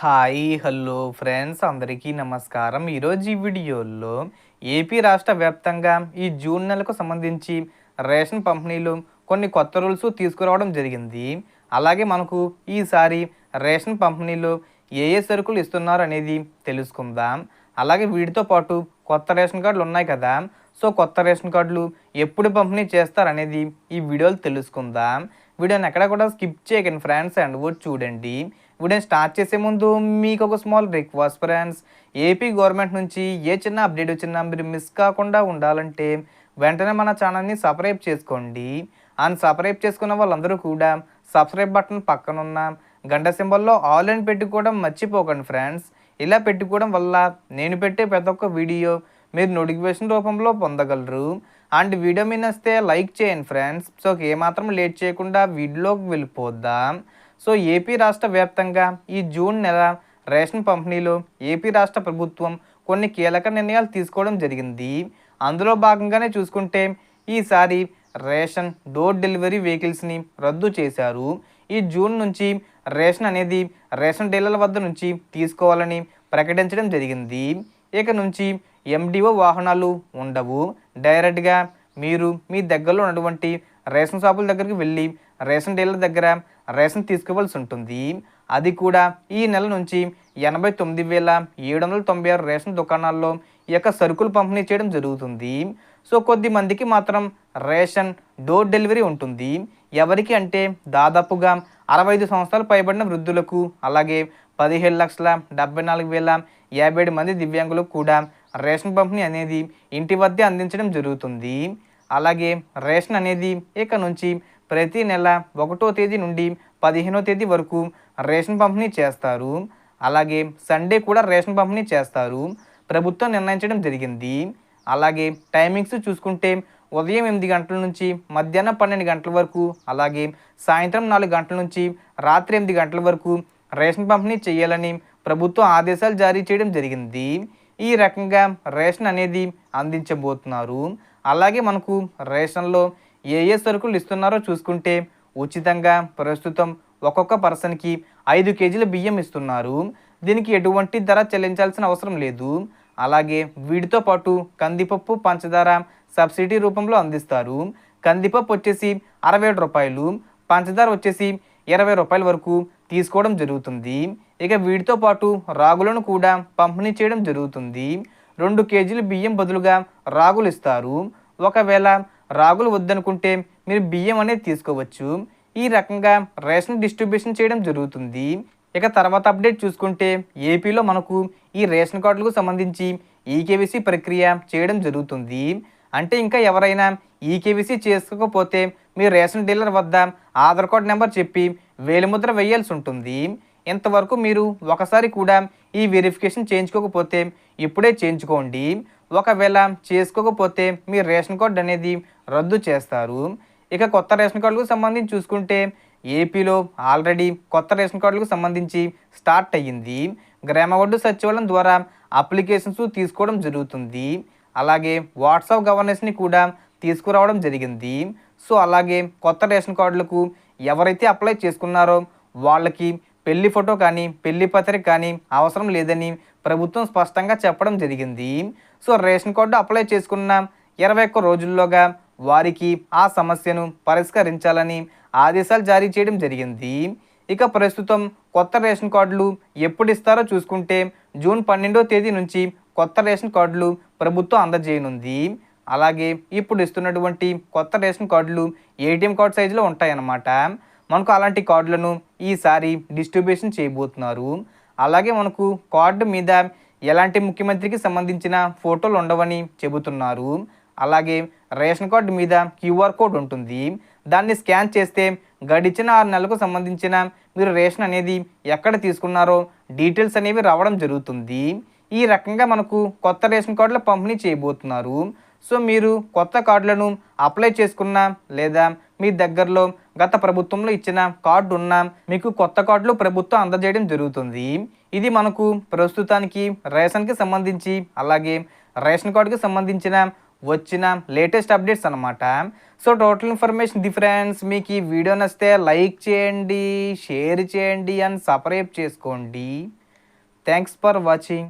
Hi hello friends అందరికీ నమస్కారం. ఈరోజు ఈ వీడియోలో ఏపీ రాష్ట్ర వ్యాప్తంగా ఈ జూన్ నెలకు సంబంధించి రేషన్ పంపిణీలు కొన్ని కొత్త రూల్స్ తీసుకురావడం జరిగింది. అలాగే మనకు ఈసారి రేషన్ పంపిణీలో ఏ ఏ సరుకులు ఇస్తున్నారు అనేది తెలుసుకుందాం. అలాగే వీటితో పాటు కొత్త రేషన్ కార్డులు ఉన్నాయి కదా సో కొత్త రేషన్ కార్డులు ఎప్పుడు పంపిణీ చేస్తారనేది ఈ వీడియోలు తెలుసుకుందాం. వీడియోని ఎక్కడ కూడా స్కిప్ చేయకండి ఫ్రెండ్స్ అండ్ కూడా చూడండి. వీడియోని స్టార్ట్ చేసే ముందు మీకు ఒక small request friends. AP government నుంచి ఏ చిన్న అప్డేట్ వచ్చినా మీరు మిస్ కాకుండా ఉండాలంటే వెంటనే మన ఛానల్ని సబ్స్క్రైబ్ చేసుకోండి. అండ్ సబ్స్క్రైబ్ చేసుకున్న వాళ్ళందరూ కూడా సబ్స్క్రైబ్ బటన్ పక్కన ఉన్న గంట సింబల్లో ఆల్ అని పెట్టుకోవడం మర్చిపోకండి ఫ్రెండ్స్. ఇలా పెట్టుకోవడం వల్ల నేను పెట్టే ప్రతి ఒక్క వీడియో మీరు నోటిఫికేషన్ రూపంలో పొందగలరు. అండ్ వీడియో మీద వస్తే లైక్ చేయండి ఫ్రెండ్స్. సో ఏమాత్రం లేట్ చేయకుండా వీడియోలోకి వెళ్ళిపోద్దాం సో ఏపీ రాష్ట్ర వ్యాప్తంగా ఈ జూన్ నెల రేషన్ పంపిణీలో ఏపీ రాష్ట్ర ప్రభుత్వం కొన్ని కీలక నిర్ణయాలు తీసుకోవడం జరిగింది. అందులో భాగంగానే చూసుకుంటే ఈసారి రేషన్ డోర్ డెలివరీ వెహికల్స్ని రద్దు చేశారు. ఈ జూన్ నుంచి రేషన్ అనేది రేషన్ డీలర్ల వద్ద నుంచి తీసుకోవాలని ప్రకటించడం జరిగింది. ఇక నుంచి ఎండిఓ వాహనాలు ఉండవు. డైరెక్ట్గా మీరు మీ దగ్గరలో ఉన్నటువంటి రేషన్ షాపుల దగ్గరికి వెళ్ళి రేషన్ డీలర్ దగ్గర రేషన్ తీసుకోవాల్సి ఉంటుంది. అది కూడా ఈ నెల నుంచి ఎనభై తొమ్మిది వేల ఏడు వందల తొంభై ఆరు రేషన్ దుకాణాల్లో ఈ యొక్క సరుకులు పంపిణీ చేయడం జరుగుతుంది. సో కొద్ది మందికి మాత్రం రేషన్ డోర్ డెలివరీ ఉంటుంది. ఎవరికి అంటే దాదాపుగా అరవై ఐదు సంవత్సరాలు పైబడిన వృద్ధులకు అలాగే పదిహేడు లక్షల డెబ్బై నాలుగు వేల యాభై ఏడు మంది దివ్యాంగులకు కూడా రేషన్ పంపిణీ అనేది ఇంటి వద్దే అందించడం జరుగుతుంది. అలాగే రేషన్ అనేది ఇక నుంచి ప్రతి నెల ఒకటో తేదీ నుండి పదిహేనో తేదీ వరకు రేషన్ పంపిణీ చేస్తారు. అలాగే సండే కూడా రేషన్ పంపిణీ చేస్తారు. ప్రభుత్వం నిర్ణయించడం జరిగింది. అలాగే టైమింగ్స్ చూసుకుంటే ఉదయం ఎనిమిది గంటల నుంచి మధ్యాహ్నం పన్నెండు గంటల వరకు అలాగే సాయంత్రం నాలుగు గంటల నుంచి రాత్రి ఎనిమిది గంటల వరకు రేషన్ పంపిణీ చేయాలని ప్రభుత్వం ఆదేశాలు జారీ చేయడం జరిగింది. ఈ రకంగా రేషన్ అనేది అందించబోతున్నారు. అలాగే మనకు రేషన్లో ఏ ఏ సరుకులు ఇస్తున్నారో చూసుకుంటే ఉచితంగా ప్రస్తుతం ఒక్కొక్క పర్సన్కి ఐదు కేజీల బియ్యం ఇస్తున్నారు. దీనికి ఎటువంటి ధర చెల్లించాల్సిన అవసరం లేదు. అలాగే వీటితో పాటు కందిపప్పు పంచదార సబ్సిడీ రూపంలో అందిస్తారు. కందిపప్పు వచ్చేసి అరవై ఏడు రూపాయలు పంచదార వచ్చేసి ఇరవై రూపాయల వరకు తీసుకోవడం జరుగుతుంది. ఇక వీటితో పాటు రాగులను కూడా పంపిణీ చేయడం జరుగుతుంది. రెండు కేజీలు బియ్యం బదులుగా రాగులు ఇస్తారు. ఒకవేళ రాగులు వద్దనుకుంటే మీరు బియ్యం అనేది తీసుకోవచ్చు. ఈ రకంగా రేషన్ డిస్ట్రిబ్యూషన్ చేయడం జరుగుతుంది. ఇక తర్వాత అప్డేట్ చూసుకుంటే ఏపీలో మనకు ఈ రేషన్ కార్డులకు సంబంధించి ఈకేవీసీ ప్రక్రియ చేయడం జరుగుతుంది. అంటే ఇంకా ఎవరైనా ఈకేవీసీ చేసుకోకపోతే మీరు రేషన్ డీలర్ వద్ద ఆధార్ కార్డ్ నెంబర్ చెప్పి వేలిముద్ర వేయాల్సి ఉంటుంది. ఇంతవరకు మీరు ఒకసారి కూడా ఈ వెరిఫికేషన్ చేయించుకోకపోతే ఇప్పుడే చేయించుకోండి. ఒకవేళ చేసుకోకపోతే మీ రేషన్ కార్డు అనేది రద్దు చేస్తారు. ఇక కొత్త రేషన్ కార్డులకు సంబంధించి చూసుకుంటే ఏపీలో ఆల్రెడీ కొత్త రేషన్ కార్డులకు సంబంధించి స్టార్ట్ అయ్యింది. గ్రామ ఒడ్డు సచివాలయం ద్వారా అప్లికేషన్స్ తీసుకోవడం జరుగుతుంది. అలాగే వాట్సాప్ గవర్నెన్స్ని కూడా తీసుకురావడం జరిగింది. సో అలాగే కొత్త రేషన్ కార్డులకు ఎవరైతే అప్లై చేసుకున్నారో వాళ్ళకి పెళ్ళి ఫోటో కానీ పెళ్ళి పత్రిక కానీ అవసరం లేదని ప్రభుత్వం స్పష్టంగా చెప్పడం జరిగింది. సో రేషన్ కార్డు అప్లై చేసుకున్న ఇరవై ఒక్క రోజుల్లోగా వారికి ఆ సమస్యను పరిష్కరించాలని ఆదేశాలు జారీ చేయడం జరిగింది. ఇక ప్రస్తుతం కొత్త రేషన్ కార్డులు ఎప్పుడు ఇస్తారో చూసుకుంటే జూన్ పన్నెండో తేదీ నుంచి కొత్త రేషన్ కార్డులు ప్రభుత్వం అందజేయనుంది. అలాగే ఇప్పుడు ఇస్తున్నటువంటి కొత్త రేషన్ కార్డులు ఏటీఎం కార్డు సైజులో ఉంటాయన్నమాట. మనకు అలాంటి కార్డులను ఈసారి డిస్ట్రిబ్యూషన్ చేయబోతున్నారు. అలాగే మనకు కార్డు మీద ఎలాంటి ముఖ్యమంత్రికి సంబంధించిన ఫోటోలు ఉండవని చెబుతున్నారు. అలాగే రేషన్ కార్డు మీద క్యూఆర్ కోడ్ ఉంటుంది. దాన్ని స్కాన్ చేస్తే గడిచిన ఆరు నెలలకు సంబంధించిన మీరు రేషన్ అనేది ఎక్కడ తీసుకున్నారో డీటెయిల్స్ అనేవి రావడం జరుగుతుంది. ఈ రకంగా మనకు కొత్త రేషన్ కార్డుల పంపిణీ చేయబోతున్నారు. సో మీరు కొత్త కార్డులను అప్లై చేసుకున్నా లేదా మీ దగ్గరలో గత ప్రభుత్వంలో ఇచ్చిన కార్డు ఉన్న మీకు కొత్త కార్డులు ప్రభుత్వం అందజేయడం జరుగుతుంది. ఇది మనకు ప్రస్తుతానికి రేషన్కి సంబంధించి అలాగే రేషన్ కార్డుకి సంబంధించిన వచ్చిన లేటెస్ట్ అప్డేట్స్ అనమాట సో టోటల్ ఇన్ఫర్మేషన్ డిఫరెన్స్ మీకు ఈ వీడియో నచ్చితే లైక్ చేయండి షేర్ చేయండి అండ్ సబ్స్క్రైబ్ చేసుకోండి. Thanks for watching.